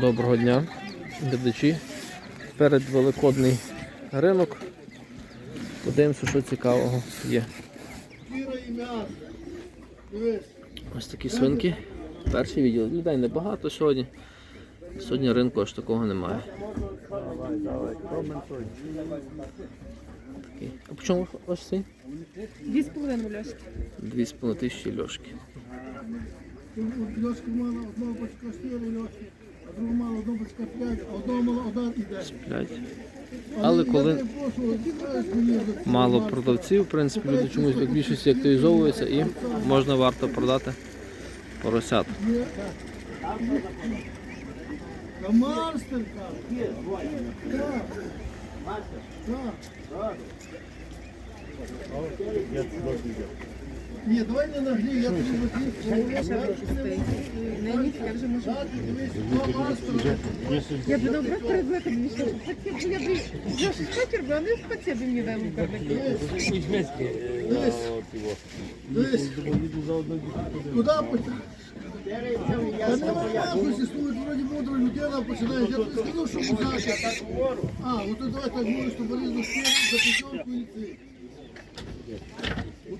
Доброго дня, глядачі. Перед великодний ринок. Подивимося, що цікавого є. Ось такі свинки. Перший відділ. Людей небагато сьогодні. Сьогодні ринку аж такого немає. Такий. А по чому ваш син? Дві з половиною льошки. Дві з половиною тисячі льошки. Льошки мала одного бачка 4 льошки, одного бачка 5, а одного мала один і 10. Але коли мало продавців, в принципі, люди чомусь в більшості активізовуються і можна варто продати поросят. Камарстерка! Ні, давай не нагрій, я тобі я вже можу. Я б наоборот перед виконанням йшла. Я б вже спекер, бо вони спеці б мені дали. Дивись, куди почати? Та не нахуй, існує вроді мудра людина, починає. Я тобі сказав, що музака. А, от давай так говориш, що бери за стіну, за п'ятерку і ти. От ти не розумієш.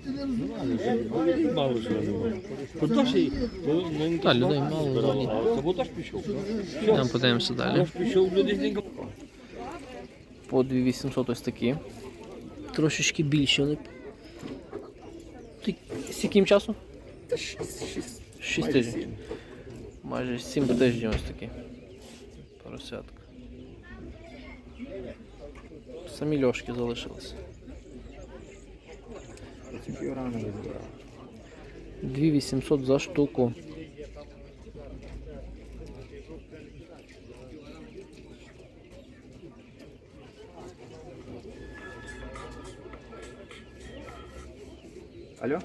Мало що не може. Подож і Та, людей мало взагалі. Саботаж пішов. Йдемо подивимося далі. Пішов люди з нього. По 2800 ось такі. Трошечки більші вони. Ти скільки їм часу? 6 тижнів. Майже 7 тижнів ось такі. Поросятка. Самі льошки залишилися. 2800 за штуку. Алло?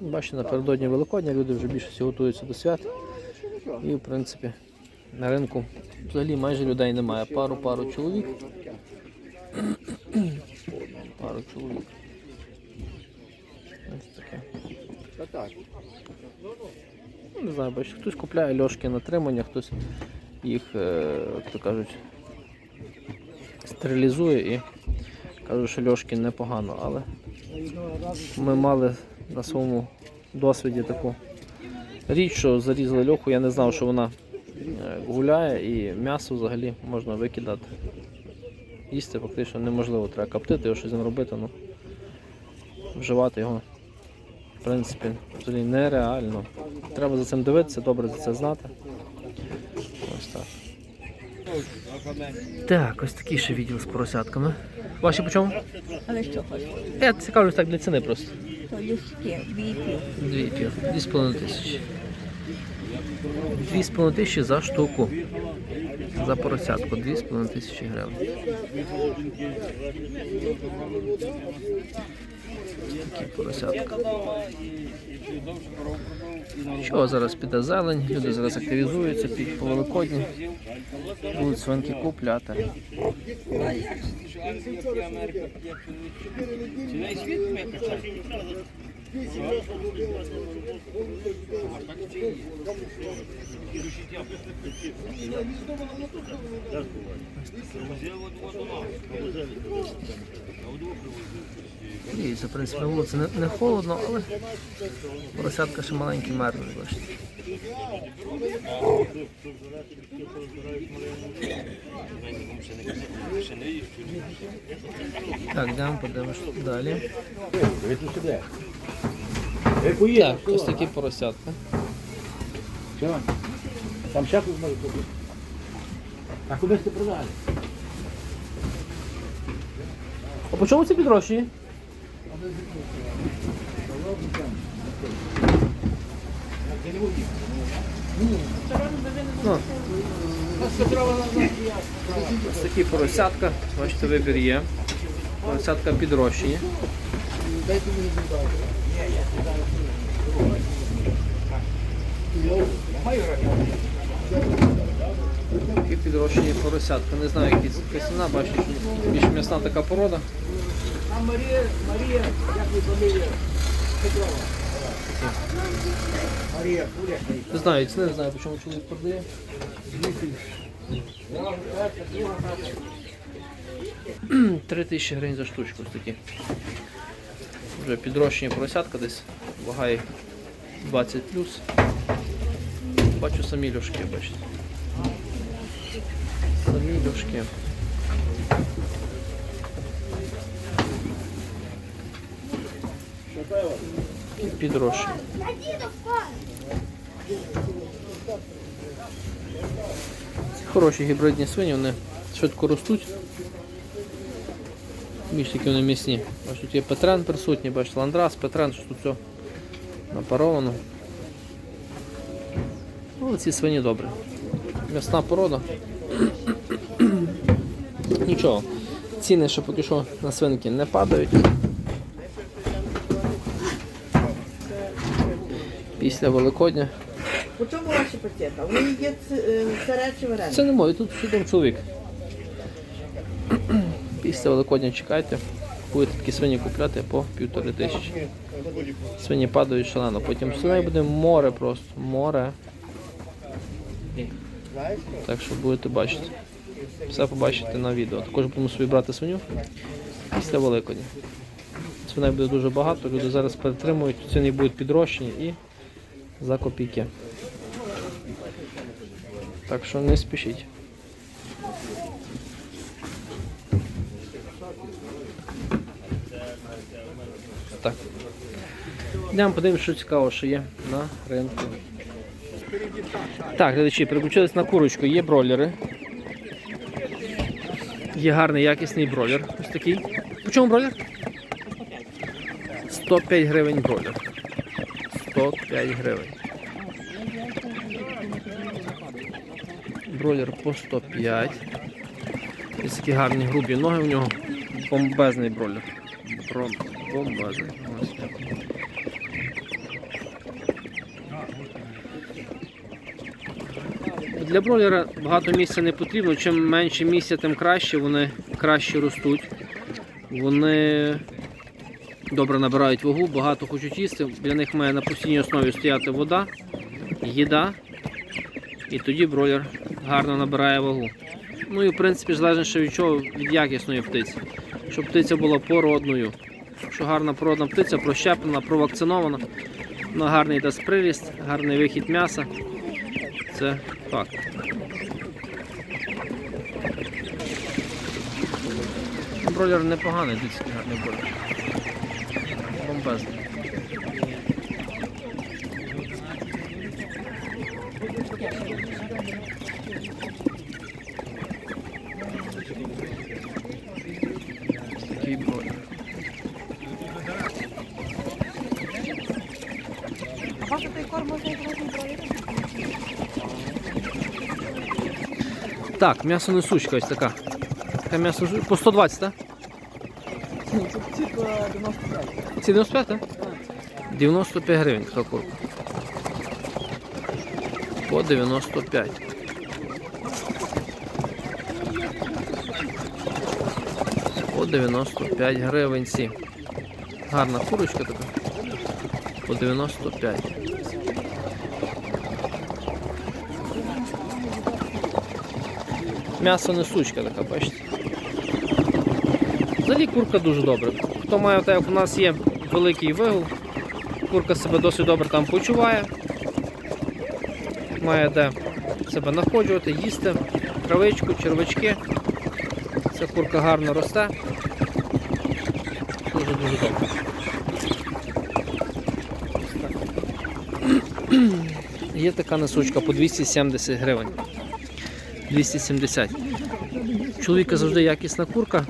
Бачите, напередодні Великодня люди вже більше готуються до свят. І в принципі на ринку взагалі майже людей немає. Пару-пару чоловік. Пару чоловік. Ось таке. Ну, Не знаю, бачите, хтось купляє льошки на тримання, хтось їх, е, як то кажуть, стерилізує і кажуть, що льошки непогано, але ми мали на своєму досвіді таку річ, що зарізали льоху, я не знав, що вона е, гуляє і м'ясо взагалі можна викидати. Їсти фактично неможливо, треба коптити його щось робити, ну вживати його в принципі взагалі нереально. Треба за цим дивитися, добре за це знати. Ось так. Так, ось такий ще відділ з поросятками. Ваші по чому? Але що хочеш? Я цікавлюсь так для ціни просто. То люшки, віпі. Дві пів. Дві з половиною тисячі. Дві з половиною тисячі за штуку. За поросятку. Дві з половиною тисячі гривень. Такі поросятка. Що зараз піде зелень, люди зараз активізуються під Великодні. Будуть свинки купляти. А вдруг привозили. Дивіться, в принципі, на вулиці не, не холодно, але поросятка ще маленькі мерзнуть, бачите. Так, йдемо, подивимось далі. Так, ось такі поросятка. Там ще тут може бути. А куди ти продали? А по чому це підрощені? Ось такі поросятка, бачите, вибір є. Поросятка підрощені. Такі підрощені поросятка. Не знаю, які це ціна, бачите, більш м'ясна така порода. А Марія, Марія, як ви фамілія? Петрова. Не знаю, ціни, не знаю, по чому чоловік продає. Три тисячі гривень за штучку ось такі. Вже підрощені поросятка десь, вага їх 20 плюс. Бачу самі льошки, бачите. Самі льошки. І підрощені. Ці хороші гібридні свині, вони швидко ростуть. Більш такі вони міцні. Бачите, тут є Петрен присутній, бачите, ландрас, Петрен, що тут все напаровано. Ну, ці свині добре. М'ясна порода. Нічого. Ціни ще поки що на свинки не падають. Після Великодня. По чому ваші пакети? Вони є е, сире чи варене? Це не моє, тут сидів чоловік. Після Великодня чекайте. Будете такі свині купляти по півтори тисячі. Свині падають шалено. Потім свиней буде море просто. Море. Так що будете бачити. Все побачите на відео. Також будемо собі брати свиню після Великодня. Свиней буде дуже багато, люди зараз перетримують, ціни будуть підрощені і за копійки. Так що не спішіть. Так. Йдемо подивимось, що цікаво, що є на ринку. Так, глядачі, переключились на курочку. Є бройлери. Є гарний якісний бройлер. Ось такий. По чому бройлер? 105 гривень бройлер. 105 гривень. Бройлер по 105. Ось такі гарні грубі ноги в нього. Бомбезний бройлер. Бро... Бомбезний. Ось. Для бройлера багато місця не потрібно. Чим менше місця, тим краще. Вони краще ростуть. Вони добре набирають вагу, багато хочуть їсти. Для них має на постійній основі стояти вода, їда. І тоді бройлер гарно набирає вагу. Ну і в принципі залежно від чого, від якісної птиці. Щоб птиця була породною. Якщо гарна породна птиця, прощеплена, провакцинована, вона гарний дасть приріст, гарний вихід м'яса. Це факт. Бройлер непоганий, який гарний бройлер. Бомбезний. Такий бройлер. Так, м'ясо несучка ось така. Така м'ясо по 120, так? Ці 95, так? 95 гривень така курка. По 95. По 95 гривень ці. Гарна курочка така. По 95. М'ясо несучка така, бачите. Взагалі курка дуже добра. Хто має так, як у нас є великий вигул, курка себе досить добре там почуває. Має де себе знаходжувати, їсти, травичку, червячки. Ця курка гарно росте. Дуже-дуже добре. Є така несучка по 270 гривень. 270. Чоловіка завжди якісна курка,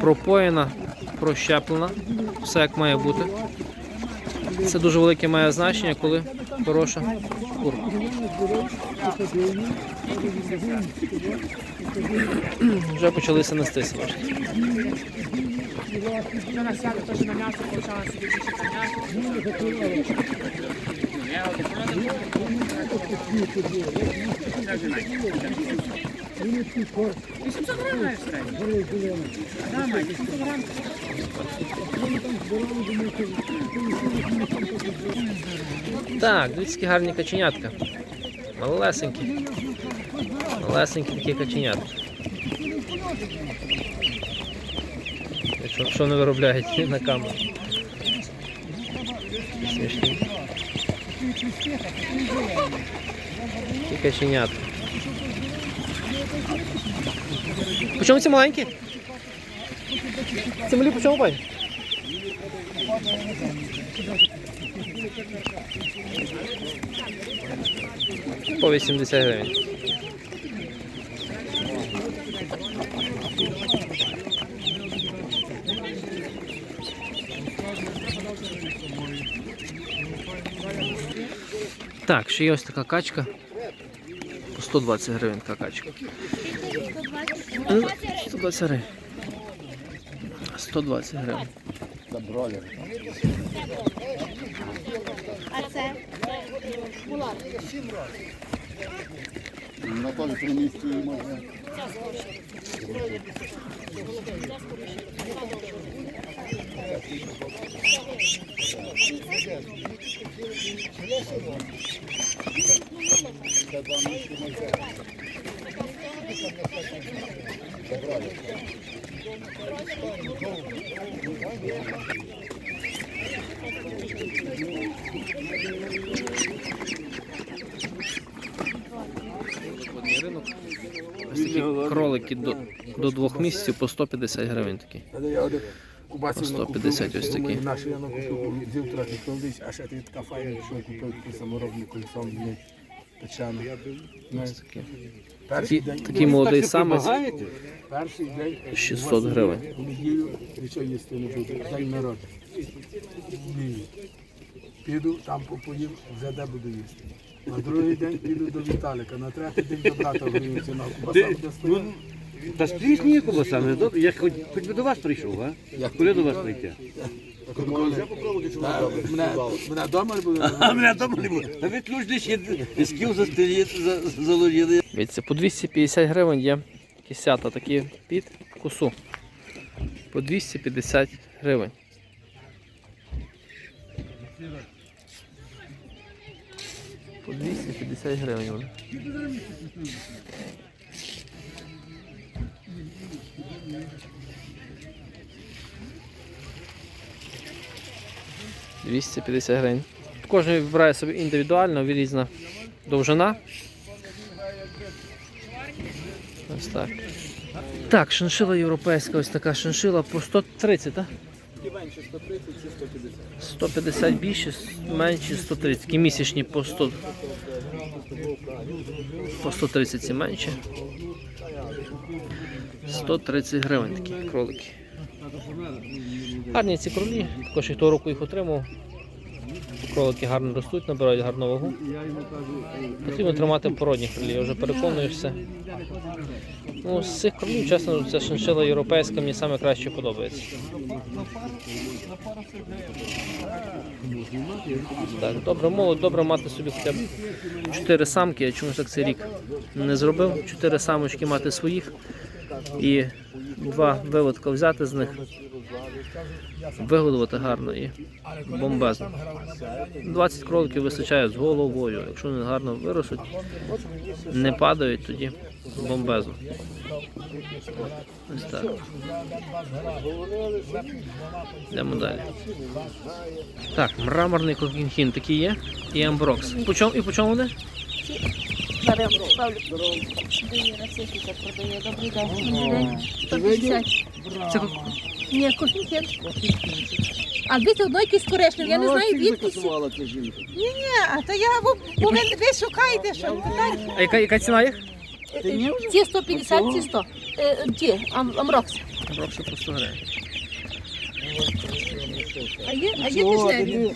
пропоєна, прощеплена, все як має бути. Це дуже велике має значення, коли хороша курка. Вже почалися нестися. бачите. 800 гривень маєш середньо? Да, мать, 800 гривень. Так, дивіться, які гарні каченятка. Малесенькі. Малесенькі такі каченятка. Якщо що не виробляють на камеру. Смішні. Каченятка. По чому ці маленькі? Ці малі по чому пані? По 80 гривень. Так, ще є ось така качка. По 120 гривень така качка. Ну, 120 гривень. 120 гривень. Наталі примістює можна. Водний ринок. Ось такі кролики до, до двох місяців по 150 гривень такі. По 150 ось такі. Наші я купив, взяв трохи колись, а ще ти така файна, що купив таку саморобну печану. Ось такі. Перший день, такий молодий самець 600 гривень. нічого їсти не. Піду, там попоїм, вже де буду їсти. На другий день піду до Віталіка, на третій день до брата горюється на кубаса буде стояти. Та скрізь ні кубаса, не добре. Я хоч, хоч би до вас прийшов, а? Коли до вас прийти? Мене, мене вдома не було. А мене вдома не було. Та ви ключ десь є, скіл за- заложили. Дивіться, по 250 гривень є кисята такі під косу. По 250 гривень. По 250 гривень вони. Двісті п'ятдесят гривень. Кожен вибирає собі індивідуально, різна довжина. Ось так. Так, шиншила європейська, ось така шиншила по 130, так? 150 більше, менше 130. Такі місячні по 100. По 130 ці менше. 130 гривень такі кролики. Гарні ці кролі, також і того року їх отримав. Кролики гарно ростуть, набирають гарну вагу. Потрібно тримати породні кролі, я вже переконуєшся. Ну, з цих кролів, чесно, ця шиншила європейська мені саме краще подобається. Так, добре, молодь, добре мати собі хоча б 4 самки, я чомусь так цей рік не зробив. 4 самочки мати своїх і два виводка взяти з них, вигодувати гарно і бомбезно. 20 кроликів вистачає з головою. Якщо вони гарно виростуть, не падають, тоді бомбезно. Ось так. Йдемо далі. Так, мраморний кокінхін такий є. І амброкс. І по чому вони? Зараз. Продає. Добрий день. 150. Це кок- Ні, кофіхет. А дивіться, одно якийсь коричневий. Я не знаю, звідки. Ні, ні, а то я, бо, ви, ви шукаєте, що питання. А яка, яка ціна їх? Ці 150, ці 100. Е, Ті, ам- амрокс. По 100 гривень. А є, а є працює.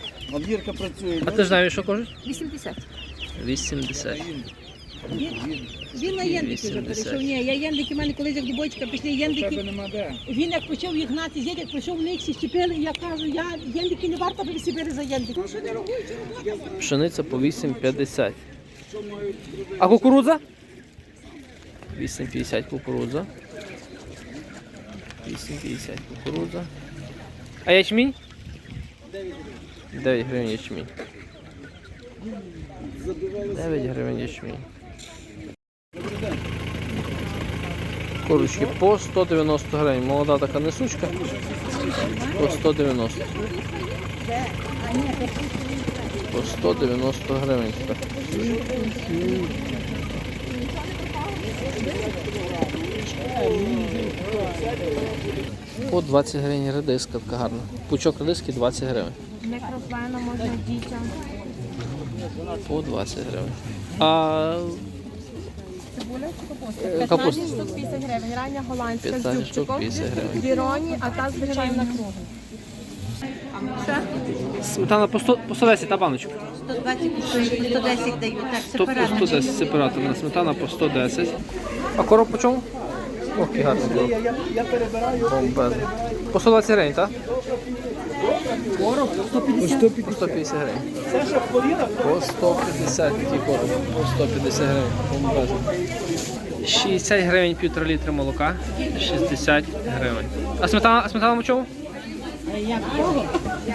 А ти ж знаєш, що кожен? 80. 80. Він на єндики вже перейшов. Ні, я єндики, в мене колись як дубочка пішли єндики. Він як почав їх гнати, з'їдь, як прийшов, вони їх всі щепили, я кажу, я єндики не варто, сібили за єндики. Ну, що не робить? Пшениця по 8,50. А кукурудза? 8,50 кукурудза. 8,50 кукурудза. А ячмінь? 9 гривень ячмінь. 9 гривень ячмінь. Курочки по 190 гривень. Молода така несучка. По 190. По 190 гривень. така. По 20 гривень редиска така гарна. Пучок редиски 20 гривень. Мікрофена можна дітям. По 20 гривень. А Цибуля чи капуста? Е, 15 штук 50 гривень. Рання голландська з 15 штук дюбчиком. 50 гривень. Віроні, а та звичайна кругла. сметана по 100, по 110 та баночка. 120 купують, 110 дають, так, 100 по 110 сепараторна сметана по 110. А короб по чому? Ох, який гарний короб. Бомбезний. По 120 гривень, так? Короб? По 150 гривень. По 150 такий короб. По 150 гривень. 60 гривень півтора літра молока. 60 гривень. А сметана, а сметана чому? Як кого?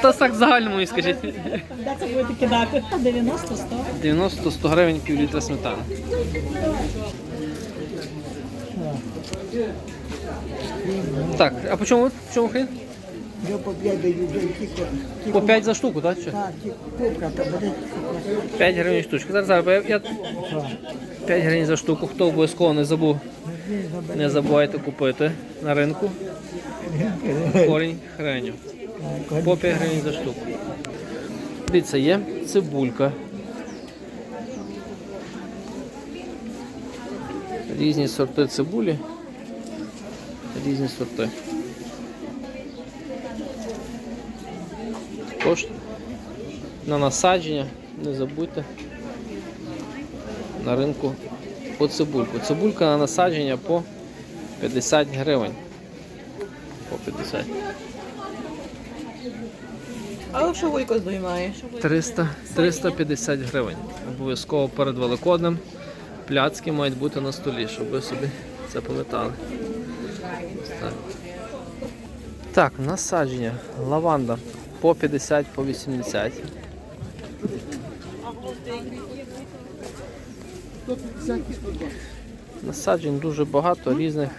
Та так в загальному і скажіть. Де це будете кидати? 90 100 90-100 гривень пів літра сметани. Так, а по чому? По чому хрін? Я по 5 даю, тільки По 5 за штуку, так? Чи? купка, то буде 5 гривень штучка. Зараз, зараз, я, я... 5 гривень за штуку. Хто обов'язково не забув, не забувайте купити на ринку. Корінь хреню. По 5 гривень за штуку. Дивіться, є цибулька. Різні сорти цибулі. Різні сорти. Також на насадження, не забудьте на ринку по цибульку. Цибулька на насадження по 50 гривень. По 50. А що Вуйко здоймає? 300, 350 гривень. Обов'язково перед Великоднем пляцки мають бути на столі, щоб ви собі це пам'ятали. Так. так, насадження. Лаванда по 50, по 80. Насаджень дуже багато різних.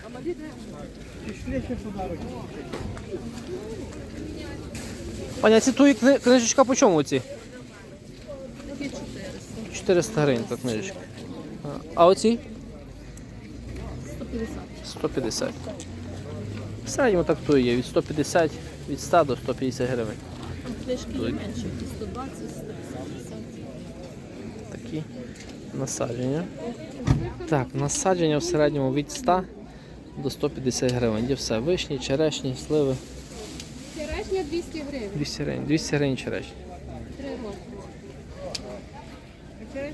Паня, ці твої кни- книжечка по чому ці? 400 гривень та книжечка. А, оці? 150. 150. В середньому так то є. Від 150, від 100 до 150 гривень. Книжки менше, 120, 150. Такі насадження. Так, насадження в середньому від 100 до 150 гривень. Є все. Вишні, черешні, сливи. Черешня 200 гривень, 200 гривень. 200 гривень черешні. 3 роки. А черешня на який день? На який рік? Цього року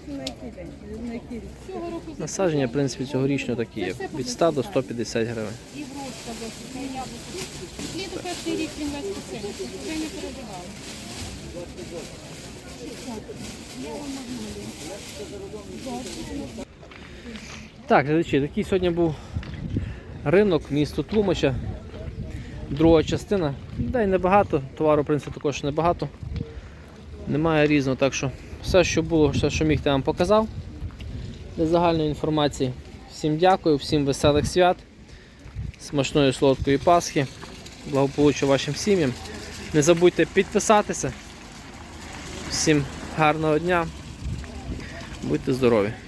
Насадження, в принципі, цьогорічно такі є. Від 100 до 150 гривень. і грушка досить, і яблуко. Літо перший рік він весь посилився, це не перебивали. Так, глядачі, такий сьогодні був ринок місто Тлумача. Друга частина. Да й небагато, товару, в принципі, також небагато. Немає різного, так що все, що було, все, що міг, я вам показав. Для загальної інформації. Всім дякую, всім веселих свят, смачної солодкої Пасхи, благополуччя вашим сім'ям. Не забудьте підписатися. Всім гарного дня. Будьте здорові!